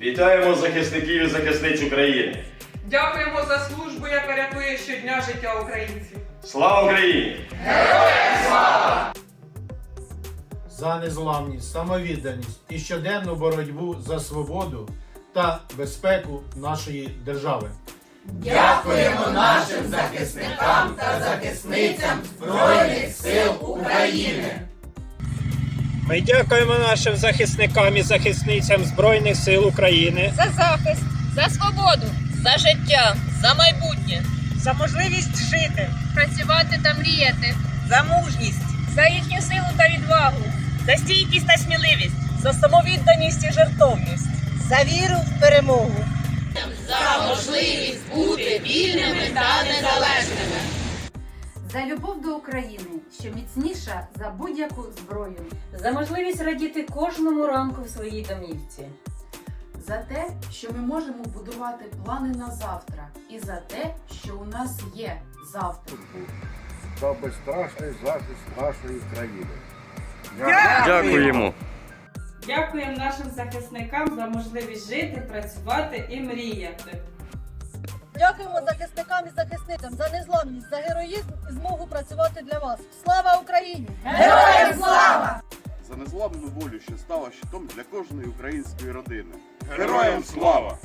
Вітаємо захисників і захисниць України! Дякуємо за службу, яка рятує щодня життя українців. Слава Україні! Героям слава! за незламність, самовідданість і щоденну боротьбу за свободу та безпеку нашої держави. Дякуємо нашим захисникам та захисницям Збройних сил України. Ми дякуємо нашим захисникам і захисницям Збройних сил України. За захист, за свободу, за життя, за майбутнє, за можливість жити, працювати та мріяти, за мужність, за їхню силу та відвагу, за стійкість та сміливість, за самовідданість і жертовність, за віру в перемогу. За можливість бути вільними та. За любов до України, що міцніша за будь-яку зброю. за можливість радіти кожному ранку в своїй домівці. За те, що ми можемо будувати плани на завтра, і за те, що у нас є завтра. за безстрашний захист нашої країни. Дякуємо! Дякуємо нашим захисникам за можливість жити, працювати і мріяти. Дякуємо захисникам і захисницям за незламність, за героїзм і змогу працювати для вас. Слава Україні! Героям слава! За незламну волю, що стала щитом для кожної української родини. Героям слава!